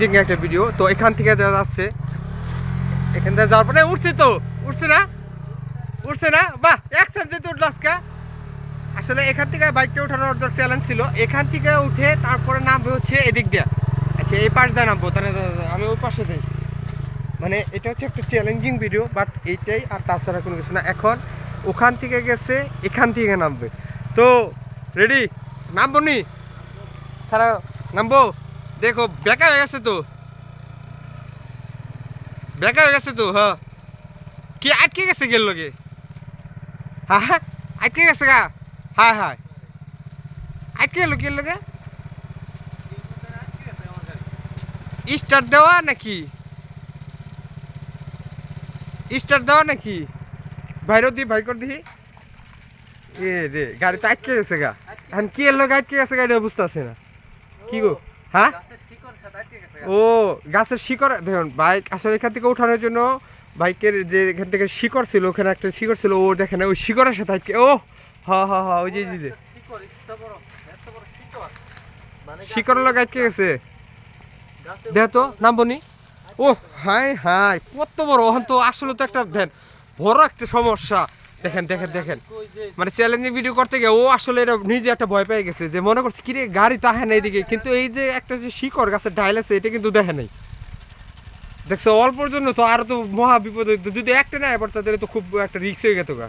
Challenging একটা video তো এখান থেকে যা যাচ্ছে, এখান থেকে যাওয়ার পরে উঠছে তো, উঠছে না? উঠছে না? বাহ এক সাবজেক্ট উঠল আজকে। আসলে এখান থেকে বাইকটা ওঠানোর দর চ্যালেঞ্জ ছিল, এখান থেকে উঠে তারপরে নামবে হচ্ছে এদিক দিয়ে। আচ্ছা এই পাশ দিয়ে নামবো তাহলে আমি ওই পাশে যাই। মানে এটা হচ্ছে একটা চ্যালেঞ্জিং ভিডিও বাট এইটাই আর তাছাড়া কোনো কিছু না। এখন ওখান থেকে গেছে, এখান থেকে নামবে। তো রেডি নামবো নি? তারা, নামবো? দেখো বেকা হয়ে গেছে তো। বেকা হয়ে গেছে তো হ্যাঁ। কি, আটকে গেছে গেল লোকে হ্যাঁ হ্যাঁ আটকে গেছে গা। হ্যাঁ হ্যাঁ। আটকে গেল গেল লোকে স্টার্ট দেওয়া নাকি? স্টার্ট দেওয়া নাকি? বাইরেও দি বাইক দিহি। এ রে গাড়ি তো আটকে গেছে গা। এখন কি এলো আটকে গেছে গাড়ি বুঝতে আছে না। কি গো? হ্যাঁ? ও গাছের শিকড় দেখুন বাইক আসলে এখান থেকে ওঠানোর জন্য বাইকের যে এখান থেকে শিকড় ছিল ওখানে একটা শিকড় ছিল ও দেখেন ওই শিকড়ের সাথে আটকে ও হা হা হা ওই যে যে শিকড় লোক আটকে গেছে। দেখ তো নামবনি ও হাই হাই কত বড় ওখান তো আসলে তো একটা দেন বড় একটা সমস্যা। দেখেন দেখেন দেখেন। মানে চ্যালেঞ্জিং ভিডিও করতে গিয়ে ও আসলে এটা নিজে একটা ভয় পেয়ে গেছে যে মনে করছে কিরে গাড়ি তাহে না এদিকে কিন্তু এই যে একটা যে শিকড় গাছের ডাইল আছে এটা কিন্তু দেখে নাই। দেখছ অল্পর জন্য তো আর তো মহা বিপদ যদি একটা না এবার তাদের তো খুব একটা রিক্স হয়ে গেত গা।